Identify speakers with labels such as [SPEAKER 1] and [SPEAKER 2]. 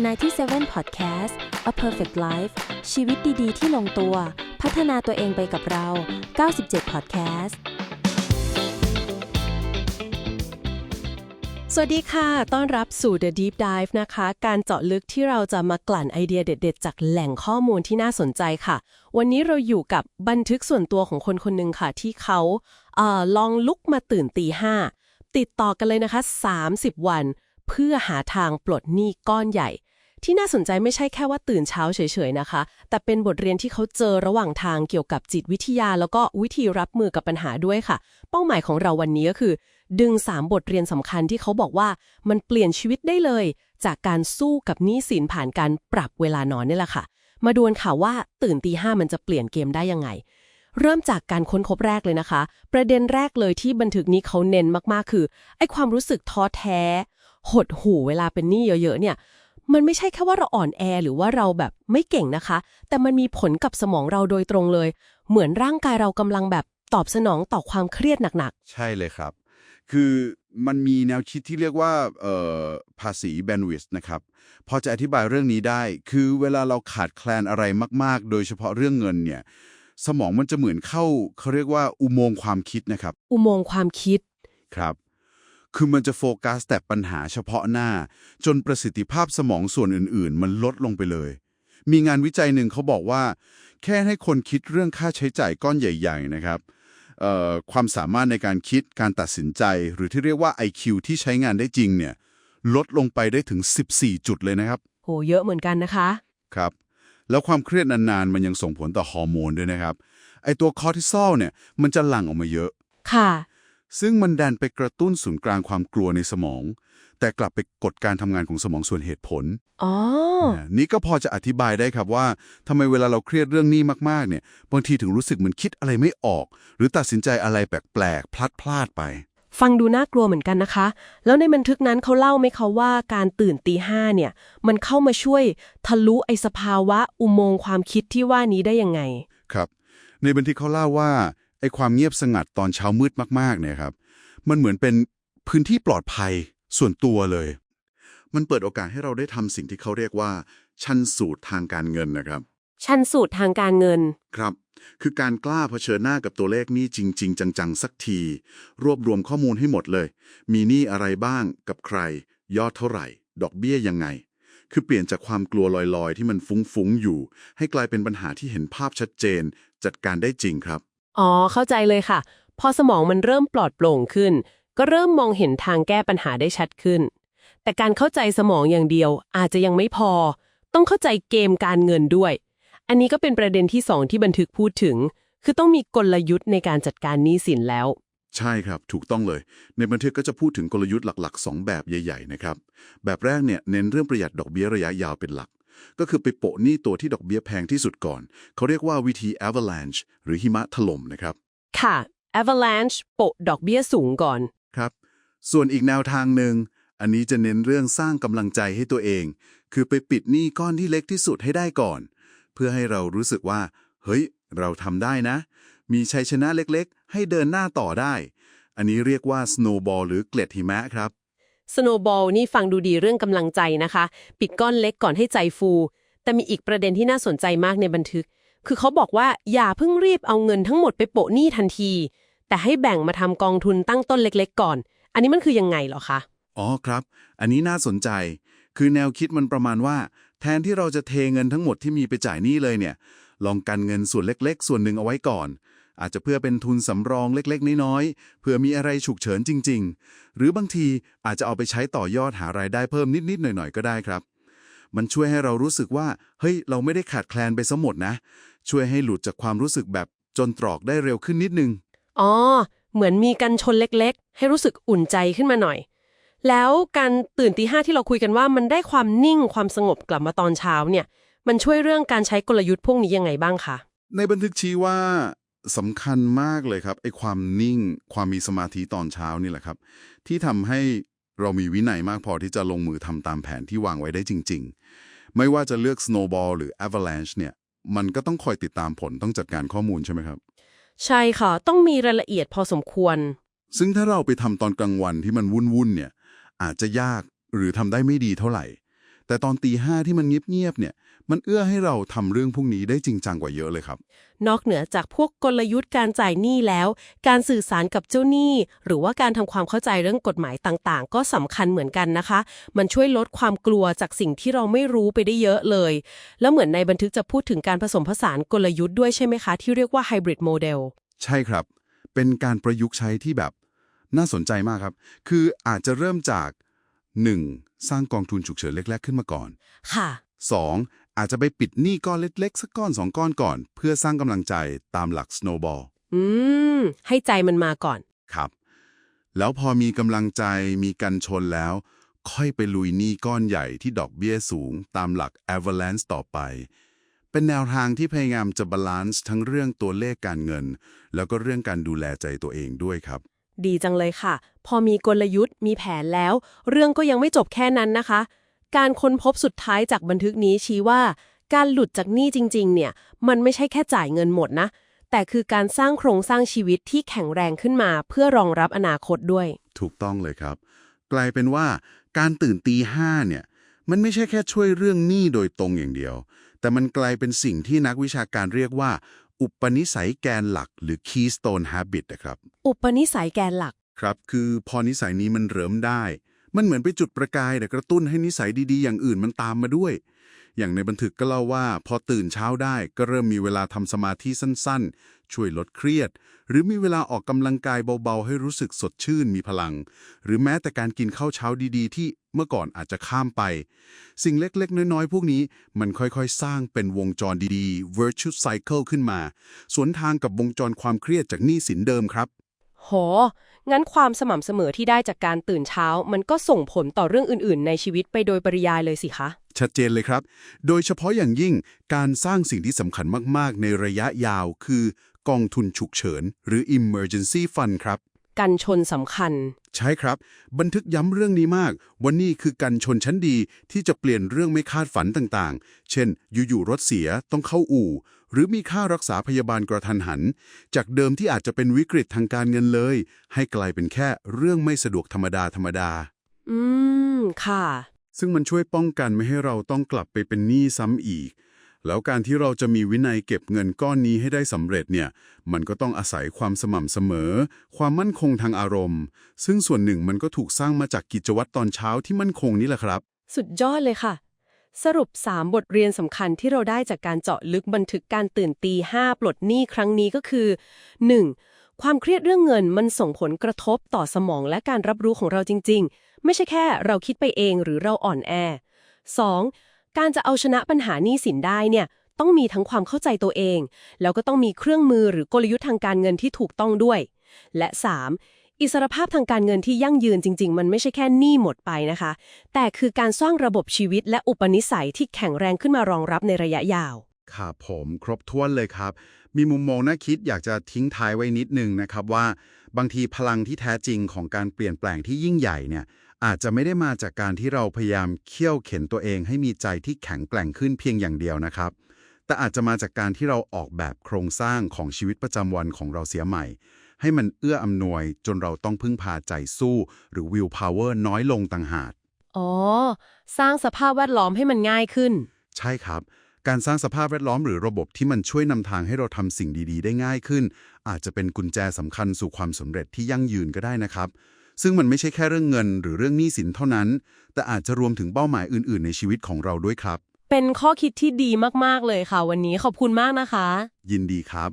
[SPEAKER 1] 97 Podcast A Perfect Life ชีวิตดี ๆ ที่ลงตัว พัฒนาตัวเองไปกับเรา 97 Podcast
[SPEAKER 2] สวัสดีค่ะ ต้อนรับสู่ The Deep Dive นะคะ การเจาะลึกที่เราจะมากลั่นไอเดียเด็ด ๆ จากแหล่งข้อมูลที่น่าสนใจค่ะ วันนี้เราอยู่กับบันทึกส่วนตัวของคนคนหนึ่งค่ะ ที่เขาเออลองลุกมาตื่นตีห้าติดต่อกันเลยนะคะ 30 วัน เพื่อหาทางปลดหนี้ก้อนใหญ่ ที่น่าสนใจไม่ใช่แค่ว่าตื่นเช้าเฉยๆนะคะ แต่เป็นบทเรียนที่เขาเจอระหว่างทางเกี่ยวกับจิตวิทยา แล้วก็วิธีรับมือกับปัญหาด้วยค่ะ เป้าหมายของเราวันนี้ก็คือ ดึง 3 บทเรียนสำคัญที่เขาบอกว่ามันเปลี่ยนชีวิตได้เลย จากการสู้กับหนี้สินผ่านการปรับเวลานอนนี่แหละค่ะ มาดูกันค่ะว่าตื่นตีห้ามันจะเปลี่ยนเกมได้ยังไง เริ่มจากการค้นคบแรกเลยนะคะ ประเด็นแรกเลยที่บันทึกนี้เขาเน้นมากๆคือไอ้ความรู้สึกท้อแท้ หดหู่เวลาเป็นหนี้เยอะๆเนี่ย มันไม่ใช่แค่ว่าเราอ่อนแอหรือว่าเราแบบไม่เก่งนะคะ แต่มันมีผลกับสมองเราโดยตรงเลย เหมือนร่างกายเรากำลังแบบตอบสนองต่อความเครียดหนัก
[SPEAKER 3] ใช่เลยครับ คือมันมีแนวคิดที่เรียกว่าเอ่อภาษีแบนด์วิดนะครับ พอจะอธิบายเรื่องนี้ได้ คือเวลาเราขาดแคลนอะไรมาก ๆ โดยเฉพาะเรื่องเงินเนี่ย สมองมันจะเหมือนเข้าเขาเรียกว่าอุโมงค์ความคิดนะครับ
[SPEAKER 2] ๆอุโมงค์ความคิด
[SPEAKER 3] ครับ คือมันจะโฟกัสแต่ปัญหาเฉพาะหน้า จนประสิทธิภาพสมองส่วนอื่น ๆ มันลดลงไปเลย มีงานวิจัยหนึ่งเขาบอกว่า แค่ให้คนคิดเรื่องค่าใช้จ่ายก้อนใหญ่ ๆ นะครับเอ่อความสามารถในการคิดการตัดสินใจ หรือที่เรียกว่า IQ ที่ใช้งานได้จริงเนี่ยลดลงไปได้ถึง 14 จุดเลยนะครับ
[SPEAKER 2] โห เยอะเหมือนกันนะคะ
[SPEAKER 3] ครับ แล้วความเครียดนานๆ มันยังส่งผลต่อฮอร์โมนด้วยนะครับ ไอตัวคอร์ติซอลเนี่ย มันจะหลั่งออกมาเยอะ
[SPEAKER 2] ค่ะ
[SPEAKER 3] ซึ่งมันดันไปกระตุ้นศูนย์กลางความกลัวในสมอง แต่กลับไปกดการทำงานของสมองส่วนเหตุผล
[SPEAKER 2] อ๋อ
[SPEAKER 3] นะนี่ก็พอจะอธิบายได้ครับว่าทำไมเวลาเราเครียดเรื่องนี้มากๆเนี่ยบางทีถึงรู้สึกเหมือนคิดอะไรไม่ออก หรือตัดสินใจอะไรแปลกๆพลัดพลาดไป
[SPEAKER 2] ฟังดูน่ากลัวเหมือนกันนะคะ แล้วในบันทึกนั้นเขาเล่าไหมคะว่าการตื่นตีห้าเนี่ย มันเข้ามาช่วยทะลุไอสภาวะอุโมงค์ความคิดที่ว่านี้ได้ยังไง
[SPEAKER 3] ครับในบันทึกเขาเล่าว่า ไอ้ความเงียบสงัดตอนเช้ามืดมากๆเนี่ยครับ มันเหมือนเป็นพื้นที่ปลอดภัยส่วนตัวเลย มันเปิดโอกาสให้เราได้ทำสิ่งที่เขาเรียกว่า ชันสูตรทางการเงินนะครับ
[SPEAKER 2] ชันสูตรทางการเงิน
[SPEAKER 3] ครับ คือการกล้าเผชิญหน้ากับตัวเลขหนี้จริง ๆ จังๆ สักที รวบรวมข้อมูลให้หมดเลย มีหนี้อะไรบ้างกับใคร ยอดเท่าไหร่ ดอกเบี้ยยังไง คือเปลี่ยนจากความกลัวลอยๆ ที่มันฟุ้งๆอยู่ ให้กลายเป็นปัญหาที่เห็นภาพชัดเจน จัดการได้จริงครับ
[SPEAKER 2] อ๋อ เข้าใจเลยค่ะ พอสมองมันเริ่มปลอดโปร่งขึ้น ก็เริ่มมองเห็นทางแก้ปัญหาได้ชัดขึ้น แต่การเข้าใจสมองอย่างเดียวอาจจะยังไม่พอ ต้องเข้าใจเกมการเงินด้วย อันนี้ก็เป็นประเด็นที่สองที่บันทึกพูดถึง คือต้องมีกลยุทธ์ในการจัดการหนี้สินแล้ว
[SPEAKER 3] ใช่ครับ ถูกต้องเลย ในบันทึกก็จะพูดถึงกลยุทธ์หลักๆ 2 แบบใหญ่ ๆ นะครับ แบบแรกเนี่ยเน้นเรื่องประหยัดดอกเบี้ยระยะยาวเป็นหลัก ก็คือไปโปะหนี้ตัวที่ดอกเบี้ยแพงที่สุดก่อน เขาเรียกว่าวิธี avalanche หรือหิมะถล่มนะครับ
[SPEAKER 2] ค่ะ avalanche โปะดอกเบี้ยสูงก่อน
[SPEAKER 3] ครับ ส่วนอีกแนวทางหนึ่ง อันนี้จะเน้นเรื่องสร้างกำลังใจให้ตัวเอง คือไปปิดหนี้ก้อนที่เล็กที่สุดให้ได้ก่อน เพื่อให้เรารู้สึกว่า เฮ้ย เราทำได้นะ มีชัยชนะเล็กๆ ให้เดินหน้าต่อได้ อันนี้เรียกว่า snowball หรือเกล็ดหิมะครับ
[SPEAKER 2] snowball นี่ฟังดูดีเรื่องกำลังใจนะคะ ปิดก้อนเล็กก่อนให้ใจฟู แต่มีอีกประเด็นที่น่าสนใจมากในบันทึก คือเขาบอกว่าอย่าเพิ่งรีบเอาเงินทั้งหมดไปโปะหนี้ทันที แต่ให้แบ่งมาทำกองทุนตั้งต้นเล็ก ๆ ก่อน อันนี้มันคือยังไงเหรอคะ
[SPEAKER 3] อ๋อครับ อันนี้น่าสนใจ คือแนวคิดมันประมาณว่า แทนที่เราจะเทเงินทั้งหมดที่มีไปจ่ายหนี้เลยเนี่ย ลองกันเงินส่วนเล็ก ๆ ส่วนหนึ่งเอาไว้ก่อน อาจจะเพื่อเป็นทุนสำรองเล็กๆ น้อยๆเพื่อมีอะไรฉุกเฉินจริง ๆ หรือบางทีอาจจะเอาไปใช้ต่อยอดหารายได้เพิ่มนิดๆหน่อยๆก็ได้ครับ มันช่วยให้เรารู้สึกว่า เฮ้ย เราไม่ได้ขาดแคลนไปซะหมดนะ ช่วยให้หลุดจากความรู้สึกแบบจนตรอกได้เร็วขึ้นนิดนึง
[SPEAKER 2] อ๋อเหมือนมีกันชนเล็กๆ ให้รู้สึกอุ่นใจขึ้นมาหน่อย แล้วการตื่นตีห้าที่เราคุยกันว่ามันได้ความนิ่งความสงบกลับมาตอนเช้าเนี่ย มันช่วยเรื่องการใช้กลยุทธ์พวกนี้ยังไงบ้างคะ
[SPEAKER 3] ในบันทึกชี้ว่า สำคัญมากเลยครับไอ้ความนิ่งความมีสมาธิตอนเช้านี่แหละครับ ที่ทำให้เรามีวินัยมากพอที่จะลงมือทำตามแผนที่วางไว้ได้จริง ๆ ไม่ว่าจะเลือก snowball หรือ avalanche เนี่ย มันก็ต้องคอยติดตามผลต้องจัดการข้อมูลใช่ไหมครับ
[SPEAKER 2] ใช่ค่ะ ต้องมีรายละเอียดพอสมควร
[SPEAKER 3] ซึ่งถ้าเราไปทำตอนกลางวันที่มันวุ่นๆเนี่ยอาจจะยากหรือทำได้ไม่ดีเท่าไหร่ แต่แต่ตอนตีห้าที่มันเงียบๆเนี่ย มันเอื้อให้เราทำเรื่องพวกนี้ได้จริงจังกว่าเยอะเลยครับ
[SPEAKER 2] นอกเหนือจากพวกกลยุทธ์การจ่ายหนี้แล้ว การสื่อสารกับเจ้าหนี้ หรือว่าการทำความเข้าใจเรื่องกฎหมายต่างๆ ก็สำคัญเหมือนกันนะคะ มันช่วยลดความกลัวจากสิ่งที่เราไม่รู้ไปได้เยอะเลย แล้วเหมือนในบันทึกจะพูดถึงการผสมผสานกลยุทธ์ด้วยใช่ไหมคะ ที่เรียกว่า hybrid model
[SPEAKER 3] ใช่ครับ เป็นการประยุกต์ใช้ที่แบบน่าสนใจมากครับ คืออาจจะเริ่มจาก 1. สร้างกองทุนฉุกเฉินเล็ก ๆ ขึ้นมาก่อน
[SPEAKER 2] ค่ะ
[SPEAKER 3] 2. อาจจะไปปิดหนี้ก้อนเล็กๆ สักก้อน2ก้อนก่อน เพื่อสร้างกำลังใจตามหลัก snowball
[SPEAKER 2] อืม ให้ใจมันมาก่อน
[SPEAKER 3] ครับ แล้วพอมีกำลังใจมีกันชนแล้ว ค่อยไปลุยหนี้ก้อนใหญ่ที่ดอกเบี้ยสูงตามหลัก avalanche ต่อไป เป็นแนวทางที่พยายามจะบาลานซ์ทั้งเรื่องตัวเลขการเงิน แล้วก็เรื่องการดูแลใจตัวเองด้วยครับ
[SPEAKER 2] ดีจังเลยค่ะ พอมีกลยุทธ์มีแผนแล้ว เรื่องก็ยังไม่จบแค่นั้นนะคะ การค้นพบสุดท้ายจากบันทึกนี้ชี้ว่า การหลุดจากหนี้จริง ๆ เนี่ย มันไม่ใช่แค่จ่ายเงินหมดนะ แต่คือการสร้างโครงสร้างชีวิตที่แข็งแรงขึ้นมา เพื่อรองรับอนาคตด้วย
[SPEAKER 3] ถูกต้องเลยครับ กลายเป็นว่าการตื่นตีห้าเนี่ย มันไม่ใช่แค่ช่วยเรื่องหนี้โดยตรงอย่างเดียว แต่มันกลายเป็นสิ่งที่นักวิชาการเรียกว่า อุปนิสัยแกนหลัก หรือ keystone habit นะครับ
[SPEAKER 2] อุปนิสัยแกนหลัก
[SPEAKER 3] ครับ คือพอนิสัยนี้มันเริ่มได้ มันเหมือนไปจุดประกายแต่กระตุ้นให้นิสัยดีๆ อย่างอื่นมันตามมาด้วย อย่างในบันทึกก็เล่าว่า พอตื่นเช้าได้ก็เริ่มมีเวลาทำสมาธิสั้นๆ ช่วยลดเครียด หรือมีเวลาออกกำลังกายเบาๆ ให้รู้สึกสดชื่นมีพลัง หรือแม้แต่การกินข้าวเช้าดีๆ ที่เมื่อก่อนอาจจะข้ามไป สิ่งเล็กๆ น้อยๆ พวกนี้มันค่อยๆ สร้างเป็นวงจรดีๆ virtuous cycle ขึ้นมา สวนทางกับวงจรความเครียดจากหนี้สินเดิมครับ
[SPEAKER 2] โห งั้นความสม่ำเสมอที่ได้จากการตื่นเช้า มันก็ส่งผลต่อเรื่องอื่น ๆ ในชีวิตไปโดยปริยายเลยสิคะ
[SPEAKER 3] ชัดเจนเลยครับ โดยเฉพาะอย่างยิ่งการสร้างสิ่งที่สำคัญมาก ๆ ในระยะยาว คือกองทุนฉุกเฉิน หรือ emergency fund ครับ
[SPEAKER 2] กันชนสำคัญ
[SPEAKER 3] ใช่ครับ บันทึกย้ำเรื่องนี้มากว่านี่คือการชนชั้นดีที่จะเปลี่ยนเรื่องไม่คาดฝันต่างๆ เช่น อยู่ๆรถเสียต้องเข้าอู่ หรือมีค่ารักษาพยาบาลกระทันหัน จากเดิมที่อาจจะเป็นวิกฤตทางการเงินเลย ให้กลายเป็นแค่เรื่องไม่สะดวกธรรมดาธรรมดา
[SPEAKER 2] อืม ค่ะ
[SPEAKER 3] ซึ่งมันช่วยป้องกันไม่ให้เราต้องกลับไปเป็นหนี้ซ้ำอีก แล้วการที่เราจะมีวินัยเก็บเงินก้อนนี้ให้ได้สำเร็จเนี่ย มันก็ต้องอาศัยความสม่ำเสมอ ความมั่นคงทางอารมณ์ ซึ่งส่วนหนึ่งมันก็ถูกสร้างมาจากกิจวัตรตอนเช้าที่มั่นคงนี่แหละครับ
[SPEAKER 2] สุดยอดเลยค่ะ สรุป 3 บทเรียนสำคัญที่เราได้จากการเจาะลึกบันทึกการตื่นตีห้าปลดหนี้ครั้งนี้ก็คือ 1. ความเครียดเรื่องเงินมันส่งผลกระทบต่อสมองและการรับรู้ของเราจริง ๆ ไม่ใช่แค่ เราคิดไปเองหรือเราอ่อนแอ 2. การจะเอาชนะปัญหาหนี้สินได้เนี่ยต้องมีทั้งความเข้าใจตัวเอง แล้วก็ต้องมีเครื่องมือหรือกลยุทธ์ทางการเงินที่ถูกต้องด้วย และ 3. อิสรภาพทางการเงินที่ยั่งยืนจริง ๆ มันไม่ใช่แค่หนี้หมดไปนะคะ แต่คือการสร้างระบบชีวิตและอุปนิสัยที่แข็งแรงขึ้นมารองรับในระยะยาว
[SPEAKER 3] ครับผมครบถ้วนเลยครับ มีมุมมองน่าคิดอยากจะทิ้งท้ายไว้นิดนึงนะครับว่า บางทีพลังที่แท้จริงของการเปลี่ยนแปลงที่ยิ่งใหญ่เนี่ย อาจจะไม่ได้มาจากการที่เราพยายามเคี่ยวเข็นตัวเองให้มีใจที่แข็งแกร่งขึ้นเพียงอย่างเดียวนะครับ แต่อาจจะมาจากการที่เราออกแบบโครงสร้างของชีวิตประจำวันของเราเสียใหม่ ให้มันเอื้ออำนวยจนเราต้องพึ่งพาใจสู้ หรือ will power น้อยลงต่างหาก
[SPEAKER 2] อ๋อ สร้างสภาพแวดล้อมให้มันง่ายขึ้น
[SPEAKER 3] ใช่ครับ การสร้างสภาพแวดล้อมหรือระบบที่มันช่วยนำทางให้เราทำสิ่งดี ๆ ได้ง่ายขึ้น อาจจะเป็นกุญแจสำคัญสู่ความสำเร็จที่ยั่งยืนก็ได้นะครับ ซึ่งมันไม่ใช่แค่เรื่องเงินหรือเรื่องหนี้สินเท่านั้น แต่อาจจะรวมถึงเป้าหมายอื่น ๆ ในชีวิตของเราด้วยครับ
[SPEAKER 2] เป็นข้อคิดที่ดีมากๆเลยค่ะ วันนี้ขอบคุณมากนะคะ
[SPEAKER 3] ยินดีครับ